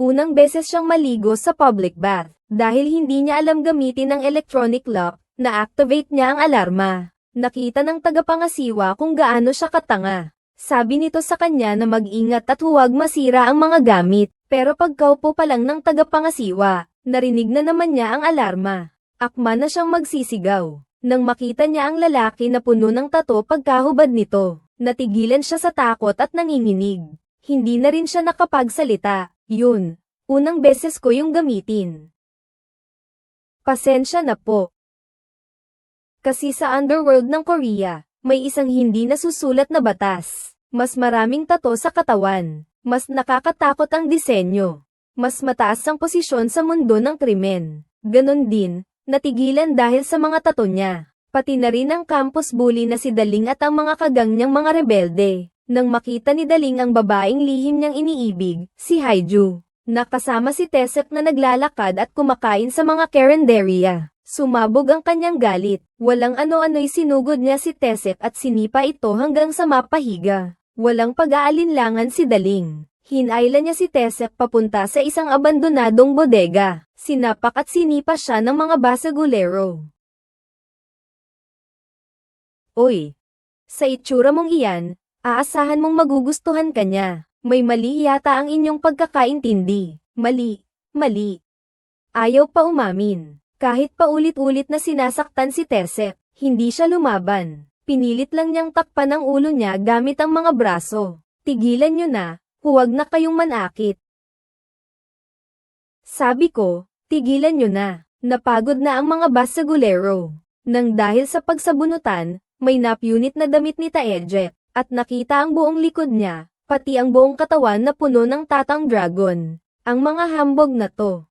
Unang beses siyang maligo sa public bath. Dahil hindi niya alam gamitin ang electronic lock, na-activate niya ang alarma. Nakita ng tagapangasiwa kung gaano siya katanga. Sabi nito sa kanya na mag-ingat at huwag masira ang mga gamit. Pero pagkaupo pa lang ng tagapangasiwa, narinig na naman niya ang alarma. Akma na siyang magsisigaw. Nang makita niya ang lalaki na puno ng tato pagkahubad nito, natigilan siya sa takot at nanginginig. Hindi na rin siya nakapagsalita. Yun, unang beses ko yung gamitin. Pasensya na po. Kasi sa underworld ng Korea, may isang hindi nasusulat na batas. Mas maraming tato sa katawan. Mas nakakatakot ang disenyo. Mas mataas ang posisyon sa mundo ng krimen. Ganon din, natigilan dahil sa mga tato niya. Pati na rin ang campus bully na si Daling at ang mga kagang niyang mga rebelde. Nang makita ni Daling ang babaeng lihim niyang iniibig, si Haiju, nakasama si Tesep na naglalakad at kumakain sa mga carinderia. Sumabog ang kanyang galit. Walang ano-ano'y sinugod niya si Tesep at sinipa ito hanggang sa mapahiga. Walang pag-aalinlangan si Daling. Hinayla niya si Tesep papunta sa isang abandonadong bodega. Sinapak at sinipa siya ng mga basagulero. Oy! Sa itsura mong iyan, aasahan mong magugustuhan ka niya. May mali yata ang inyong pagkakaintindi. Mali, mali. Ayaw pa umamin. Kahit paulit-ulit na sinasaktan si Tesep, hindi siya lumaban. Pinilit lang niyang takpan ang ulo niya gamit ang mga braso. Tigilan niyo na, huwag na kayong manakit. Sabi ko, tigilan niyo na. Napagod na ang mga basagulero. Nang dahil sa pagsabunutan, may napunit na damit ni Taedjet, at nakita ang buong likod niya, pati ang buong katawan na puno ng tatang dragon. Ang mga hambog na to.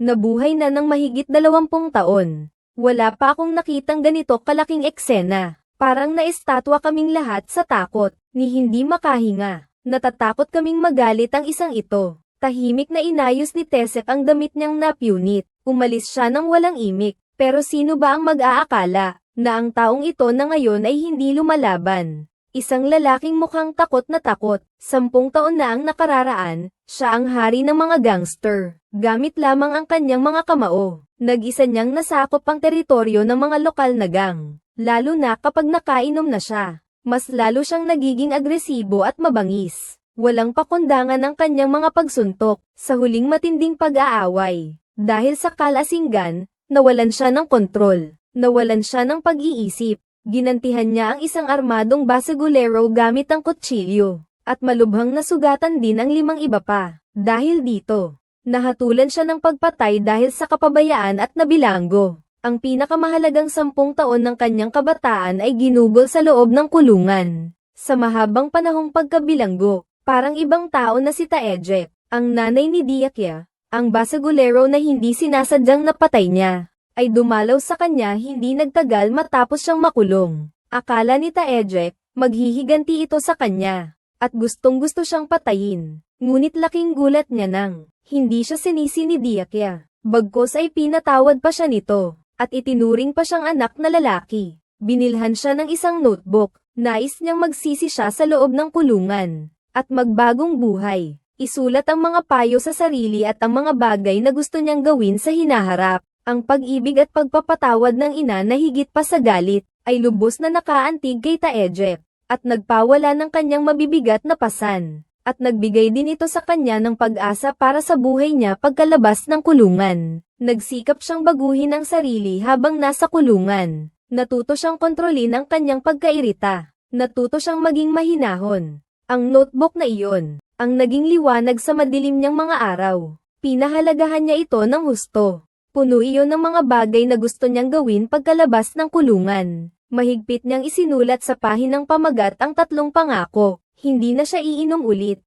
Nabuhay na ng mahigit dalawampung taon. Wala pa akong nakitang ganito kalaking eksena. Parang naistatwa kaming lahat sa takot, ni hindi makahinga. Natatakot kaming magalit ang isang ito. Tahimik na inayos ni Tesek ang damit niyang napunit. Umalis siya ng walang imik. Pero sino ba ang mag-aakala na ang taong ito na ngayon ay hindi lumalaban? Isang lalaking mukhang takot na takot, sampung taon na ang nakararaan, siya ang hari ng mga gangster. Gamit lamang ang kanyang mga kamao. Nag-isa niyang nasakop ang teritoryo ng mga lokal na gang. Lalo na kapag nakainom na siya. Mas lalo siyang nagiging agresibo at mabangis. Walang pakundangan ang kanyang mga pagsuntok sa huling matinding pag-aaway. Dahil sa kalasinggan, nawalan siya ng kontrol. Nawalan siya ng pag-iisip. Ginantihan niya ang isang armadong basagulero gamit ang kutsilyo. At malubhang nasugatan din ang limang iba pa. Dahil dito, nahatulan siya ng pagpatay dahil sa kapabayaan at nabilanggo. Ang pinakamahalagang sampung taon ng kanyang kabataan ay ginugol sa loob ng kulungan. Sa mahabang panahong pagkabilanggo, parang ibang tao na si Taejek, ang nanay ni Diakya, ang basagulero na hindi sinasadyang napatay niya, ay dumalaw sa kanya hindi nagtagal matapos siyang makulong. Akala ni Taejek, maghihiganti ito sa kanya, at gustong gusto siyang patayin. Ngunit laking gulat niya nang, hindi siya sinisi ni Diakya. Bagkos ay pinatawad pa siya nito, at itinuring pa siyang anak na lalaki. Binilhan siya ng isang notebook, nais niyang magsisi siya sa loob ng kulungan, at magbagong buhay. Isulat ang mga payo sa sarili at ang mga bagay na gusto niyang gawin sa hinaharap. Ang pag-ibig at pagpapatawad ng ina na higit pa sa galit, ay lubos na nakaantig kay Taejek, at nagpawala ng kanyang mabibigat na pasan. At nagbigay din ito sa kanya ng pag-asa para sa buhay niya pagkalabas ng kulungan. Nagsikap siyang baguhin ang sarili habang nasa kulungan. Natuto siyang kontrolin ang kanyang pagkairita. Natuto siyang maging mahinahon. Ang notebook na iyon, ang naging liwanag sa madilim niyang mga araw. Pinahalagahan niya ito ng husto. Puno iyon ng mga bagay na gusto niyang gawin pagkalabas ng kulungan. Mahigpit niyang isinulat sa pahinang pamagat ang tatlong pangako, hindi na siya iinom ulit.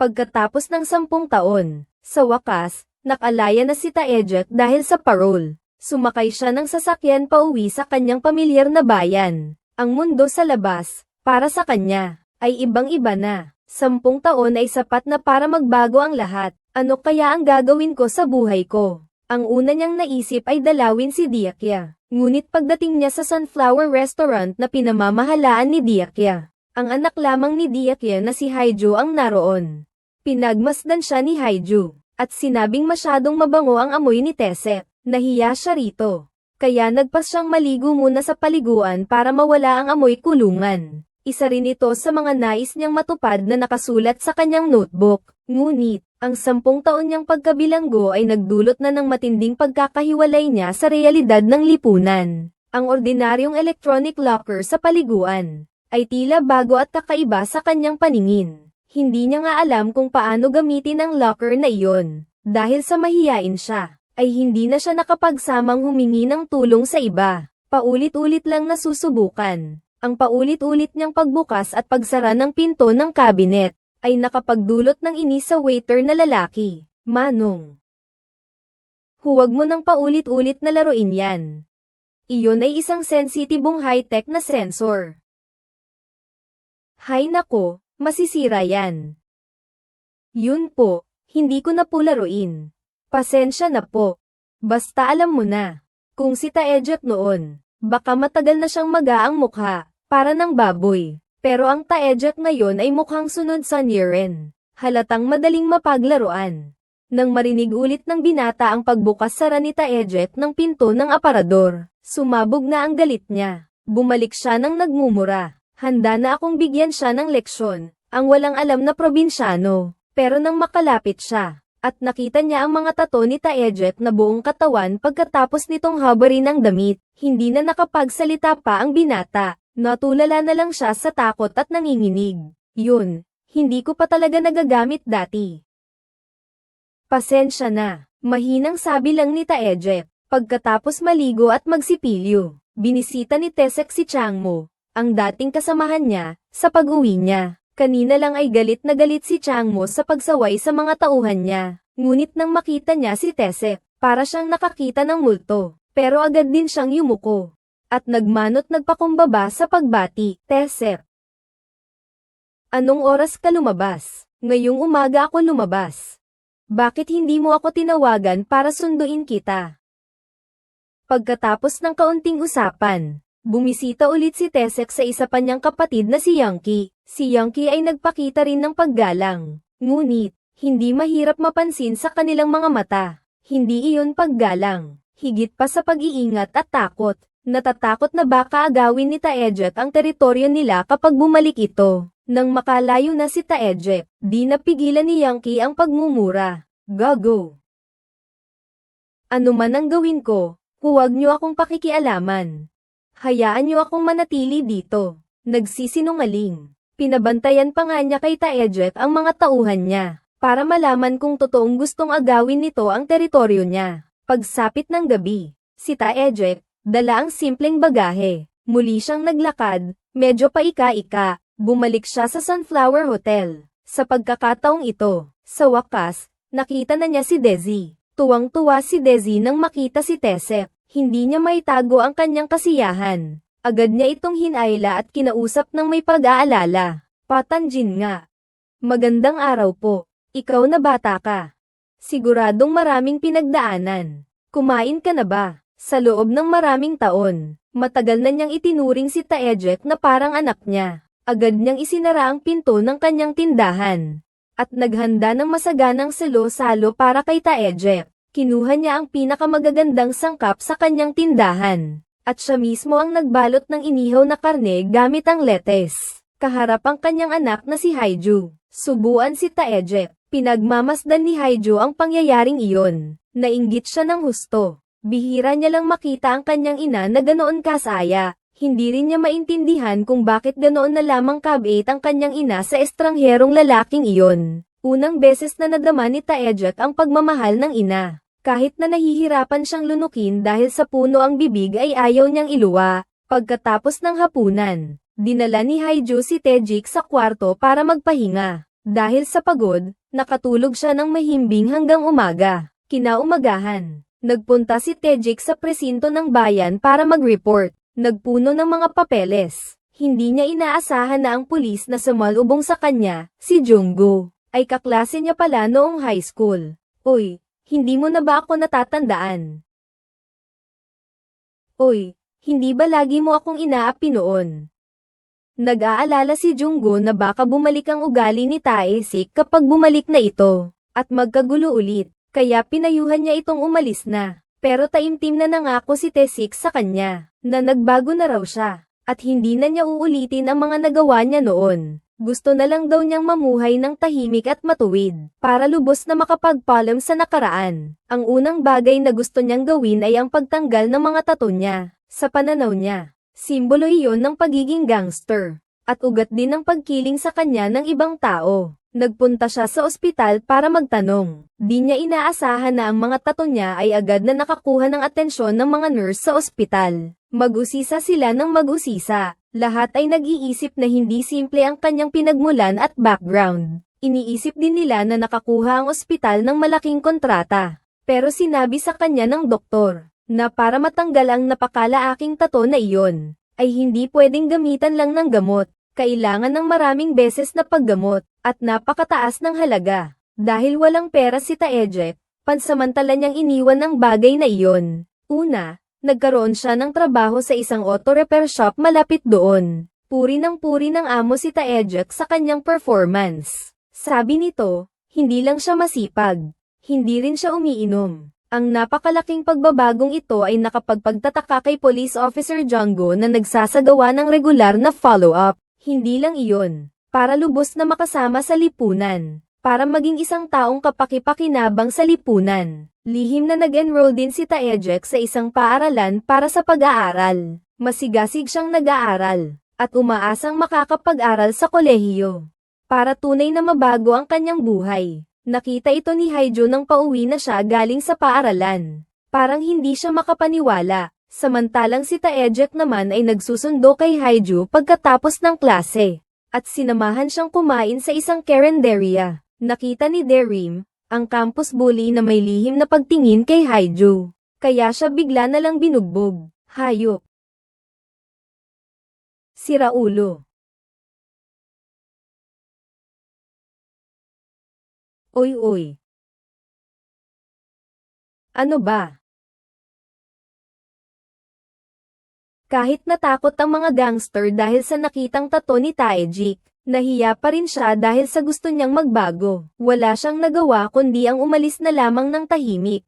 Pagkatapos ng sampung taon, sa wakas, nakalaya na si Taejek dahil sa parole. Sumakay siya ng sasakyan pauwi sa kanyang pamilyar na bayan. Ang mundo sa labas, para sa kanya, ay ibang-iba na. Sampung taon ay sapat na para magbago ang lahat. Ano kaya ang gagawin ko sa buhay ko? Ang una niyang naisip ay dalawin si Diakya. Ngunit pagdating niya sa Sunflower Restaurant na pinamamahalaan ni Diakya, ang anak lamang ni Diakya na si Haijo ang naroon. Pinagmasdan siya ni Haiju, at sinabing masyadong mabango ang amoy ni Tesep. Nahiya siya rito. Kaya nagpas siyang maligo muna sa paliguan para mawala ang amoy kulungan. Isa rin ito sa mga nais niyang matupad na nakasulat sa kanyang notebook. Ngunit, ang sampung taon niyang pagkabilanggo ay nagdulot na ng matinding pagkakahiwalay niya sa realidad ng lipunan. Ang ordinaryong electronic locker sa paliguan ay tila bago at kakaiba sa kanyang paningin. Hindi niya nga alam kung paano gamitin ang locker na iyon. Dahil sa mahiyain siya, ay hindi na siya nakapagsamang humingi ng tulong sa iba. Paulit-ulit lang nasusubukan. Ang paulit-ulit niyang pagbukas at pagsara ng pinto ng cabinet ay nakapagdulot ng inis sa waiter na lalaki. Manong. Huwag mo nang paulit-ulit na laruin yan. Iyon ay isang sensitibong high-tech na sensor. Hay nako, masisira yan. Yun po, hindi ko na po laruin. Pasensya na po. Basta alam mo na, kung si Taejet noon, baka matagal na siyang magaang mukha, para ng baboy. Pero ang Taejet ngayon ay mukhang sunod sa Niren. Halatang madaling mapaglaruan. Nang marinig ulit ng binata ang pagbukas sara ni Taejet ng pinto ng aparador, sumabog na ang galit niya. Bumalik siya ng nagmumura. Handa na akong bigyan siya ng leksyon, ang walang alam na probinsyano. Pero nang makalapit siya, at nakita niya ang mga tato ni Taejet na buong katawan pagkatapos nitong habarin ng damit, hindi na nakapagsalita pa ang binata. Natulala na lang siya sa takot at nanginginig. Yun, hindi ko pa talaga nagagamit dati. Pasensya na, mahinang sabi lang ni Taejet. Pagkatapos maligo at magsipilyo, binisita ni Tesek si Changmo, ang dating kasamahan niya, sa pag-uwi niya. Kanina lang ay galit na galit si Changmo sa pagsaway sa mga tauhan niya. Ngunit nang makita niya si Tesek, para siyang nakakita ng multo. Pero agad din siyang yumuko. At nagmanot nagpakumbaba sa pagbati, Tesek. Anong oras ka lumabas? Ngayong umaga ako lumabas. Bakit hindi mo ako tinawagan para sunduin kita? Pagkatapos ng kaunting usapan, bumisita ulit si Tesek sa isa pa niyang kapatid na si Yankee. Si Yankee ay nagpakita rin ng paggalang. Ngunit, hindi mahirap mapansin sa kanilang mga mata. Hindi iyon paggalang. Higit pa sa pag-iingat at takot. Natatakot na baka agawin ni Taejet ang teritoryo nila kapag bumalik ito. Nang makalayo na si Taejet, di napigilan ni Yankee ang pagmumura. Gago. Ano man ang gawin ko, huwag niyo akong pakikialaman. Hayaan niyo akong manatili dito. Nagsisinungaling. Pinabantayan pa nga niya kay Taejet ang mga tauhan niya, para malaman kung totoong gustong agawin nito ang teritoryo niya. Pagsapit ng gabi, si Taejet, dala ang simpleng bagahe. Muli siyang naglakad, medyo paika-ika, bumalik siya sa Sunflower Hotel. Sa pagkakataong ito, sa wakas, nakita na niya si Desi. Tuwang-tuwa si Desi nang makita si Tesep. Hindi niya maitago ang kanyang kasiyahan. Agad niya itong hinayla at kinausap ng may pag-aalala. Patanjin nga. Magandang araw po. Ikaw na bata ka. Siguradong maraming pinagdaanan. Kumain ka na ba? Sa loob ng maraming taon, matagal na niyang itinuring si Taejet na parang anak niya. Agad niyang isinara ang pinto ng kanyang tindahan. At naghanda ng masaganang salo-salo para kay Taejet. Kinuha niya ang pinakamagagandang sangkap sa kanyang tindahan. At siya mismo ang nagbalot ng inihaw na karne gamit ang letes. Kaharap ang kanyang anak na si Haiju. Subuan si Taejet. Pinagmamasdan ni Haiju ang pangyayaring iyon. Nainggit siya ng husto. Bihira niya lang makita ang kanyang ina na ganoon kasaya. Hindi rin niya maintindihan kung bakit ganoon na lamang kabait ang kanyang ina sa estrangherong lalaking iyon. Unang beses na nadama ni Taejet ang pagmamahal ng ina. Kahit na nahihirapan siyang lunukin dahil sa puno ang bibig ay ayaw niyang iluwa. Pagkatapos ng hapunan, dinala ni Haiju si Tejik sa kwarto para magpahinga. Dahil sa pagod, nakatulog siya ng mahimbing hanggang umaga. Kinaumagahan, nagpunta si Tejik sa presinto ng bayan para mag-report. Nagpuno ng mga papeles. Hindi niya inaasahan na ang pulis na sumalubong sa kanya, si Junggo, ay kaklase niya pala noong high school. Uy, hindi mo na ba ako natatandaan? Uy, hindi ba lagi mo akong inaapi noon? Nag-aalala si Junggo na baka bumalik ang ugali ni Taesik kapag bumalik na ito, at magkagulo ulit, kaya pinayuhan niya itong umalis na. Pero taimtim na nangako si Tesik sa kanya, na nagbago na raw siya, at hindi na niya uulitin ang mga nagawa niya noon. Gusto na lang daw niyang mamuhay ng tahimik at matuwid, para lubos na makapagpalam sa nakaraan. Ang unang bagay na gusto niyang gawin ay ang pagtanggal ng mga tato niya, sa pananaw niya. Simbolo iyon ng pagiging gangster, at ugat din ng pagkiling sa kanya ng ibang tao. Nagpunta siya sa ospital para magtanong. Di niya inaasahan na ang mga tato niya ay agad na nakakuha ng atensyon ng mga nurse sa ospital. Mag-usisa sila ng mag-usisa. Lahat ay nag-iisip na hindi simple ang kanyang pinagmulan at background. Iniisip din nila na nakakuha ang ospital ng malaking kontrata. Pero sinabi sa kanya ng doktor, na para matanggal ang napakalaaking tato na iyon, ay hindi pwedeng gamitan lang ng gamot. Kailangan ng maraming beses na paggamot, at napakataas ng halaga. Dahil walang pera si Taejek, pansamantala niyang iniwan ang bagay na iyon. Una, nagkaroon siya ng trabaho sa isang auto repair shop malapit doon. Puri ng puri ng amo si Taejek sa kanyang performance. Sabi nito, hindi lang siya masipag, hindi rin siya umiinom. Ang napakalaking pagbabagong ito ay nakapagpagtataka kay Police Officer Django na nagsasagawa ng regular na follow-up. Hindi lang iyon, para lubos na makasama sa lipunan, para maging isang taong kapakipakinabang sa lipunan. Lihim na nag-enroll din si Taejek sa isang paaralan para sa pag-aaral. Masigasig siyang nag-aaral, at umaasang makakapag-aral sa kolehiyo. Para tunay na mabago ang kanyang buhay. Nakita ito ni Haijo nang pauwi na siya galing sa paaralan. Parang hindi siya makapaniwala, samantalang si Taejek naman ay nagsusundo kay Haijo pagkatapos ng klase. At sinamahan siyang kumain sa isang carinderia. Nakita ni Derim, ang campus bully na may lihim na pagtingin kay Haijo. Kaya siya bigla na lang binugbog. Hayop. Sira ulo. Oy oy. Ano ba? Kahit natakot ang mga gangster dahil sa nakitang tato ni Taejik, nahiya pa rin siya dahil sa gusto niyang magbago. Wala siyang nagawa kundi ang umalis na lamang ng tahimik.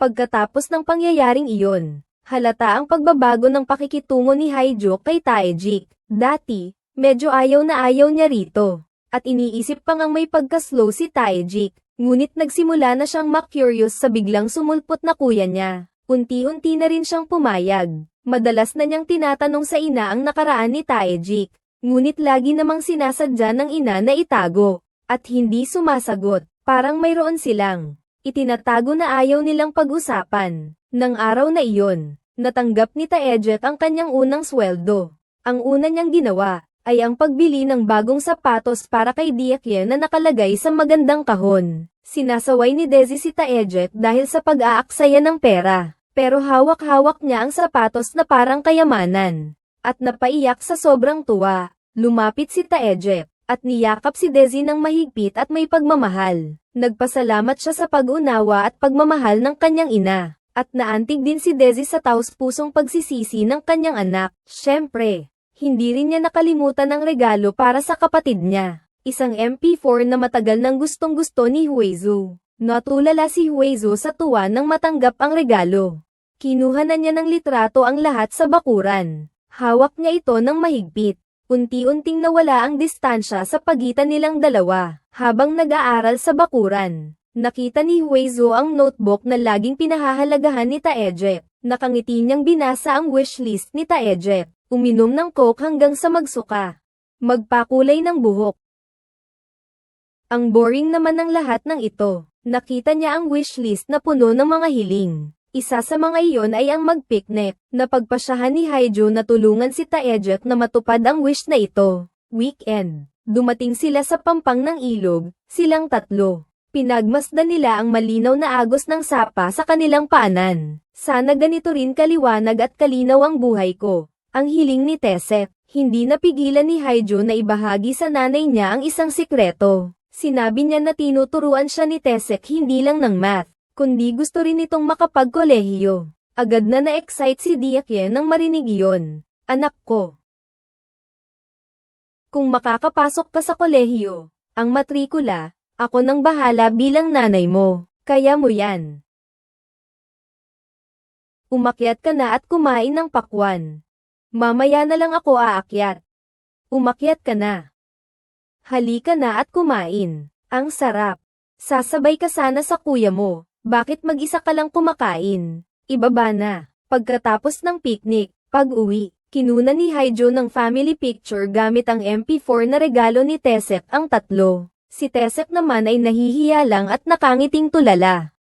Pagkatapos ng pangyayaring iyon, halata ang pagbabago ng pakikitungo ni Haijo kay Taejik. Dati, medyo ayaw na ayaw niya rito at iniisip pa ngang may pagka-slow si Taejik, ngunit nagsimula na siyang ma-curious sa biglang sumulpot na kuya niya. Unti-unti na rin siyang pumayag. Madalas na niyang tinatanong sa ina ang nakaraan ni Taejik, ngunit lagi namang sinasadya ng ina na itago, at hindi sumasagot, parang mayroon silang. Itinatago na ayaw nilang pag-usapan. Nang araw na iyon, natanggap ni Taejek ang kanyang unang sweldo. Ang una niyang ginawa, ay ang pagbili ng bagong sapatos para kay Diakye na nakalagay sa magandang kahon. Sinasaway ni Desi si Taejek dahil sa pag-aaksaya ng pera, pero hawak-hawak niya ang sapatos na parang kayamanan. At napaiyak sa sobrang tuwa, lumapit si Taejek, at niyakap si Desi ng mahigpit at may pagmamahal. Nagpasalamat siya sa pag-unawa at pagmamahal ng kanyang ina, at naantig din si Desi sa taus-pusong pagsisisi ng kanyang anak. Siyempre, hindi rin niya nakalimutan ang regalo para sa kapatid niya. Isang MP4 na matagal nang gustong gusto ni Huizu. Natulala si Huizu sa tuwa nang matanggap ang regalo. Kinuha na niya ng litrato ang lahat sa bakuran. Hawak niya ito ng mahigpit. Unti-unting nawala ang distansya sa pagitan nilang dalawa, habang nag-aaral sa bakuran. Nakita ni Huizu ang notebook na laging pinahahalagahan ni Taejek. Nakangiti niyang binasa ang wishlist ni Taejek. Uminom ng coke hanggang sa magsuka. Magpakulay ng buhok. Ang boring naman ng lahat ng ito. Nakita niya ang wishlist na puno ng mga hiling. Isa sa mga iyon ay ang mag-picnic, na pagpasyahan ni Haijo na tulungan si Taejek na matupad ang wish na ito. Weekend. Dumating sila sa pampang ng ilog, silang tatlo. Pinagmasdan nila ang malinaw na agos ng sapa sa kanilang paanan. Sana ganito rin kaliwanag at kalinaw ang buhay ko. Ang hiling ni Tesek, hindi napigilan ni Haijo na ibahagi sa nanay niya ang isang sikreto. Sinabi niya na tinuturuan siya ni Tesek hindi lang ng math, kundi gusto rin itong makapagkolehiyo. Agad na na-excite si Diakye nang marinig iyon. Anak ko, Kung makakapasok ka sa kolehiyo, ang matrikula, ako nang bahala bilang nanay mo. Kaya mo yan. Umakyat ka na at kumain ng pakwan. Mamaya na lang ako aakyat. Umakyat ka na. Halika na at kumain. Ang sarap. Sasabay ka sana sa kuya mo. Bakit mag-isa ka lang kumakain? Ibaba na. Pagkatapos ng picnic, pag-uwi, kinuna ni Haijo ng family picture gamit ang MP4 na regalo ni Tesep ang tatlo. Si Tesep naman ay nahihiya lang at nakangiting tulala.